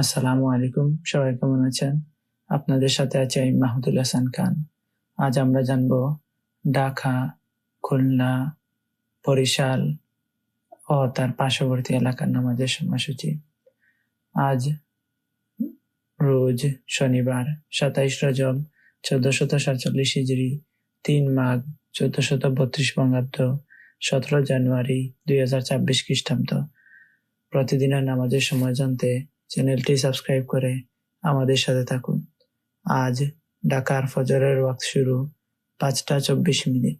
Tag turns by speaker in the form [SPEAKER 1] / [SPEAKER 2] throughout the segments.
[SPEAKER 1] আসসালামু আলাইকুম, সবাই কেমন আছেন? আপনাদের সাথে আছে আমি মাহমুদুল হাসান খান। আজ আমরা জানব ঢাকা, খুলনা, বরিশাল ও তার পার্শ্ববর্তী এলাকার নামাজের সময়সূচি। আজ রোজ শনিবার, সাতাইশ রজব, চোদ্দশত সাতচল্লিশ হিজড়ি, তিন মাঘ, চোদ্দশত বত্রিশ বঙ্গাব্দ, সতেরো জানুয়ারি দুই হাজার ছাব্বিশ খ্রিস্টাব্দ। প্রতিদিনের নামাজের সময় জানতে চ্যানেলটি সাবস্ক্রাইব করে আমাদের সাথে থাকুন। আজ ঢাকার ফজরের ওয়াক্ত শুরু পাঁচটা চব্বিশ মিনিট,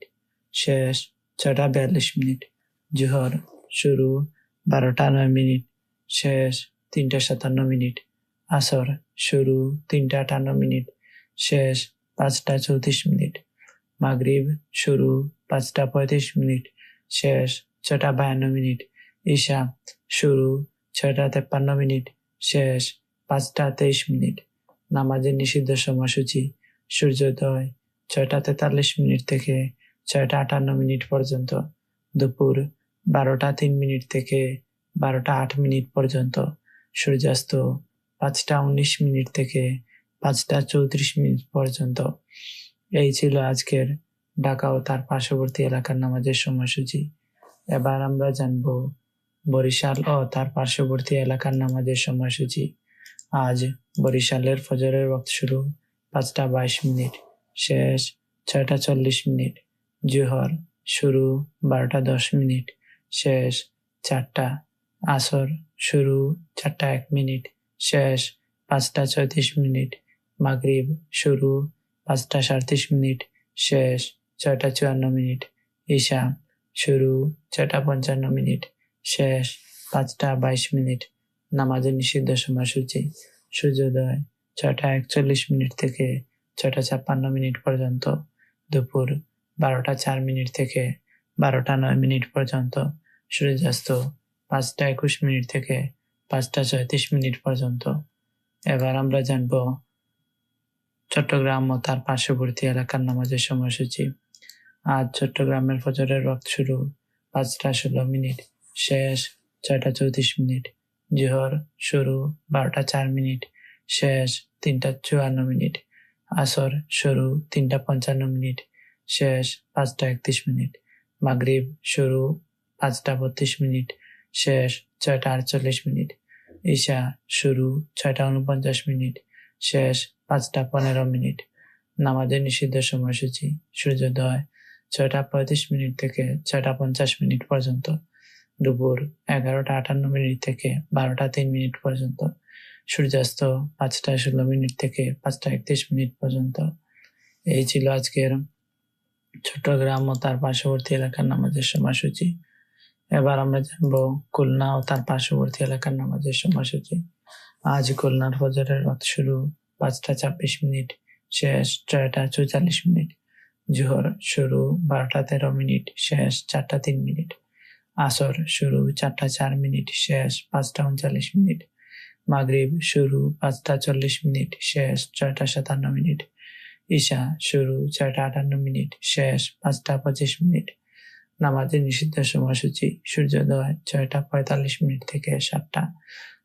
[SPEAKER 1] শেষ ছটা বিয়াল্লিশ মিনিট, জোহর শুরু বারোটা নয় মিনিট, শেষ তিনটা সাতান্ন মিনিট, আসর শুরু তিনটা আটান্ন মিনিট, শেষ পাঁচটা চৌত্রিশ মিনিট, মাগরিব শুরু পাঁচটা পঁয়ত্রিশ মিনিট, শেষ ছটা বায়ান্ন মিনিট, ঈশা শুরু ছয়টা তেপ্পান্ন মিনিট শেষ, পাঁচটা তেইশ মিনিট। নামাজের নিষিদ্ধ সময়সূচি, সূর্যোদয়, ছয়টা তেতাল্লিশ মিনিট থেকে ছয়টা আটান্ন মিনিট পর্যন্ত। দুপুর, বারোটা তিন মিনিট থেকে বারোটা আট মিনিট পর্যন্ত। সূর্যাস্ত, পাঁচটা উনিশ মিনিট থেকে পাঁচটা চৌত্রিশ মিনিট পর্যন্ত। এই ছিল আজকের ঢাকা ও তার পার্শ্ববর্তী এলাকার নামাজের সময়সূচি। এবার আমরা জানব বরিশাল ও তার পার্শ্ববর্তী এলাকার নামাজের সময়সূচি। আজ বরিশালের ফজরের ওয়াক্ত শুরু পাঁচটা বাইশ মিনিট, শেষ ছয়টা চল্লিশ মিনিট, জোহর শুরু বারোটা দশ মিনিট, শেষ চারটা, আসর শুরু চারটা এক মিনিট, শেষ পাঁচটা ছয়ত্রিশ মিনিট, মাগরিব শুরু পাঁচটা সাঁত্রিশ মিনিট, শেষ ছয়টা চুয়ান্ন মিনিট, ঈশা শুরু ছয়টা পঞ্চান্ন মিনিট শেষ পাঁচটা বাইশ মিনিট। নামাজের নিষিদ্ধ সময়সূচি। সূর্যোদয় ছয়টা একচল্লিশ মিনিট থেকে ছয়টা ছাপ্পান্ন মিনিট পর্যন্ত। দুপুর বারোটা চার মিনিট থেকে বারোটা নয় মিনিট পর্যন্ত। সূর্যাস্ত পাঁচটা একুশ মিনিট থেকে পাঁচটা ছয়ত্রিশ মিনিট পর্যন্ত। এবার আমরা জানব চট্টগ্রাম ও তার পার্শ্ববর্তী এলাকার নামাজের সময়সূচি। আজ চট্টগ্রামের ফজরের রক্ত শুরু পাঁচটা ষোলো মিনিট। শেষ ছয়টা চৌত্রিশ মিনিট, জোহর শুরু বারোটা চার মিনিট, শেষ তিনটা চুয়ান্ন মিনিট, আসর শুরু তিনটা পঞ্চান্ন মিনিট, শেষ পাঁচটা একত্রিশ মিনিট, মাগরিব শুরু পাঁচটা বত্রিশ মিনিট, শেষ ছয়টা আটচল্লিশ মিনিট, ঈশা শুরু ছয়টা উনপঞ্চাশ মিনিট, শেষ পাঁচটা পনেরো মিনিট, নামাজের নিষিদ্ধ সময়সূচি, সূর্যোদয় ছয়টা পঁয়ত্রিশ মিনিট থেকে ছয়টা পঞ্চাশ মিনিট পর্যন্ত দুপুর এগারোটা আটান্ন মিনিট থেকে বারোটা তিন মিনিট পর্যন্ত, সূর্যাস্ত পাঁচটা ষোলো মিনিট থেকে পাঁচটা একত্রিশ মিনিট পর্যন্ত। এই ছিল আজকের চট্টগ্রাম ও তার পার্শ্ববর্তী এলাকার নামাজের সময়সূচি। এবার আমরা জানব খুলনা ও তার পার্শ্ববর্তী এলাকার নামাজের সময়সূচি। আজ খুলনার ফজরের রাত শুরু পাঁচটা ছাব্বিশ মিনিট, শেষ ছয়টা চৌচল্লিশ মিনিট, জোহর শুরু বারোটা তেরো মিনিট, শেষ চারটা তিন মিনিট। আসর শুরু, চারটা চার মিনিট, শেষ পাঁচটা উনচল্লিশ মিনিট। মাগরিব শুরু, পাঁচটা চল্লিশ মিনিট, শেষ ছয়টা সাতান্ন মিনিট। ঈশা শুরু, ছয়টা আটান্ন মিনিট, শেষ পাঁচটা পঁচিশ মিনিট। নামাজের নিষিদ্ধ সময়সূচি, সূর্যোদয় ছয়টা পঁয়তাল্লিশ মিনিট থেকে সাতটা।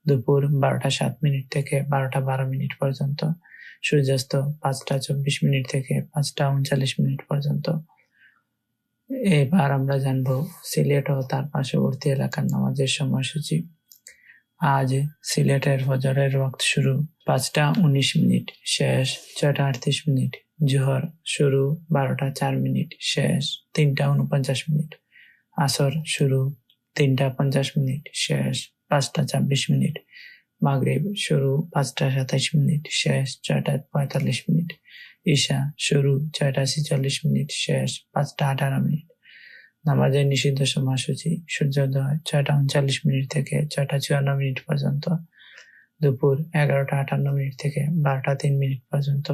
[SPEAKER 1] দুপুর বারোটা সাত মিনিট থেকে বারোটা বারো মিনিট পর্যন্ত। সূর্যাস্ত পাঁচটা চব্বিশ মিনিট থেকে পাঁচটা উনচল্লিশ মিনিট পর্যন্ত। এবার আমরা জানব সিলেট ও তার পার্শ্ববর্তী এলাকার নামাজের সময়সূচি। আজ সিলেটের ফজরের ওয়াক্ত শুরু পাঁচটা উনিশ মিনিট, শেষ ছয়টা আটত্রিশ মিনিট, জোহর শুরু বারোটা চার মিনিট, শেষ তিনটা উনপঞ্চাশ মিনিট, আসর শুরু তিনটা পঞ্চাশ মিনিট, শেষ পাঁচটা ছাব্বিশ মিনিট, মাগরিব শুরু পাঁচটা সাতাইশ মিনিট, শেষ ছয়টা পঁয়তাল্লিশ মিনিট, ঈশা শুরু ছয়টা ছেচল্লিশ মিনিট, শেষ পাঁচটা আঠারো মিনিট। নামাজের নিষিদ্ধ সময়সূচি, সূর্যোদয় ছয়টা উনচল্লিশ মিনিট থেকে ছয়টা চুয়ান্ন মিনিট পর্যন্ত, দুপুর এগারোটা আটান্ন মিনিট থেকে বারোটা তিন মিনিট পর্যন্ত,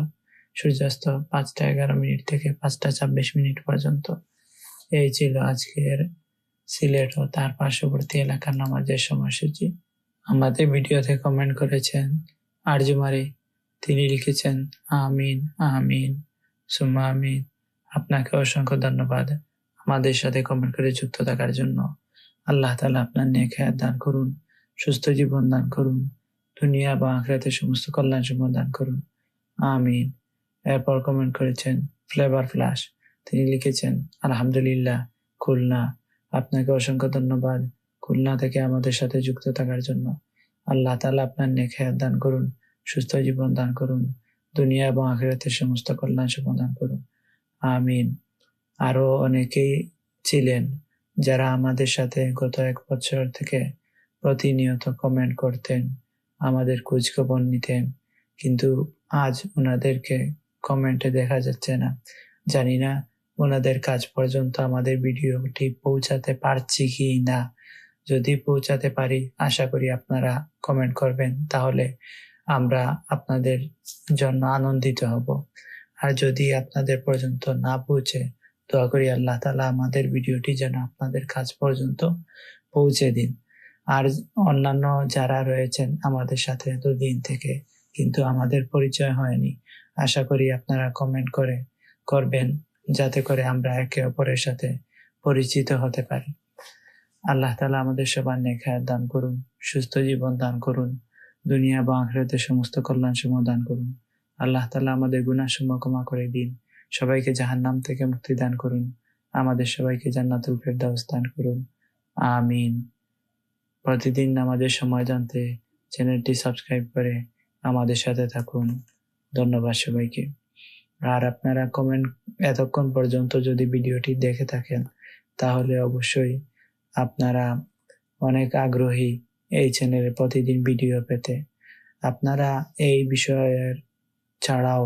[SPEAKER 1] সূর্যাস্ত পাঁচটা এগারো মিনিট থেকে পাঁচটা ছাব্বিশ মিনিট পর্যন্ত। এই ছিল আজকের সিলেট ও তার পার্শ্ববর্তী এলাকার নামাজের সময়সূচি। আমাদের ভিডিওতে কমেন্ট করেছেন আরজুমারি। তিনি লিখেছেন, আমিন আমিন সুমা আমিন। আপনাকে অসংখ্য ধন্যবাদ। আমাদের সাথে কমেন্ট করে যুক্ত থাকার জন্য আল্লাহ তালা আপনার নেক হায়াত দান করুন, সুস্থ জীবন দান করুন, দুনিয়া এবং আখরাতের সমস্ত কল্যাণ সমূহ দান করুন। আমিন। এরপর কমেন্ট করেছেন ফ্লেভার ফ্লাশ তিনি লিখেছেন, আলহামদুলিল্লাহ, খুলনা। আপনাকে অসংখ্য ধন্যবাদ। খুলনা থেকে আমাদের সাথে যুক্ত থাকার জন্য আল্লাহ তালা আপনার নেক হায়াত দান করুন, সুস্থ জীবন দান করুন, দুনিয়া এবং আখেরাতের সমস্ত কল্যাণ সমাধান করুন। আমিন। আরও অনেকেই ছিলেন যারা আমাদের সাথে গত এক বছর থেকে প্রতিনিয়ত কমেন্ট করতেন, আমাদের খোঁজ খবর নিতেন, কিন্তু আজ ওনাদেরকে কমেন্টে দেখা যাচ্ছে না। জানি না ওনাদের কাজ পর্যন্ত আমাদের ভিডিওটি পৌঁছাতে পারছি কি না। যদি পৌঁছাতে পারি, আশা করি আপনারা কমেন্ট করবেন, তাহলে আমরা আপনাদের জন্য আনন্দিত হব। আর যদি আপনাদের পর্যন্ত না পৌঁছে দোয়া করি আল্লাহ তালা আমাদের ভিডিওটি যেন আপনাদের কাজ পর্যন্ত পৌঁছে দিন। আর অন্যান্য যারা রয়েছেন আমাদের সাথে দুদিন থেকে কিন্তু আমাদের পরিচয় হয়নি, আশা করি আপনারা কমেন্ট করে, করবেন যাতে করে আমরা একে অপরের সাথে পরিচিত হতে পারি। আল্লাহ তালা আমাদের সবার নেখায় দান করুন, সুস্থ জীবন দান করুন, দুনিয়া বা আখরাতের সমস্ত কল্যাণ সমূহ দান করুন। আল্লাহ তালা আমাদের গুণা সমূহ ক্ষমা করে দিন। সবাইকে জাহান নাম থেকে মুক্তি দান করুন। আমাদের সবাইকে জান্নাতুল ফেরদাউস দান করুন। আমিন। প্রতিদিন আমাদের সময় জানতে চ্যানেলটি সাবস্ক্রাইব করে আমাদের সাথে থাকুন। ধন্যবাদ সবাইকে। আর আপনারা কমেন্ট এতক্ষণ পর্যন্ত যদি ভিডিওটি দেখে থাকেন, তাহলে অবশ্যই আপনারা অনেক আগ্রহী এই চ্যানেলে প্রতিদিন ভিডিও পেতে। আপনারা এই বিষয়ের ছাড়াও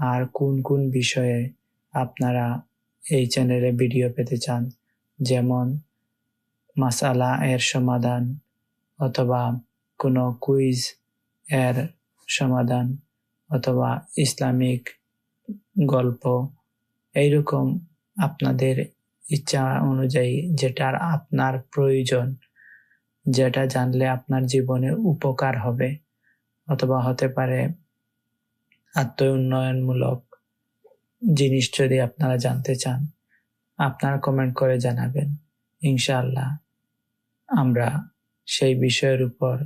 [SPEAKER 1] আর কোন কোন বিষয়ে আপনারা এই চ্যানেলে ভিডিও পেতে চান? যেমন মাসালা এর সমাধান অথবা কোনো কুইজ এর সমাধান অথবা ইসলামিক গল্প। এইরকম আপনাদের ইচ্ছা অনুযায়ী যেটার আপনার প্রয়োজন, যেটা জানলে আপনার জীবনে উপকার হবে অথবা হতে পারে আত্ম উন্নয়নমূলক জিনিস যদি আপনারা জানতে চান, আপনারা কমেন্ট করে জানাবেন। ইনশাআল্লাহ আমরা সেই বিষয়ের উপর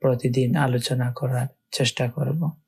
[SPEAKER 1] প্রতিদিন আলোচনা করার চেষ্টা করব।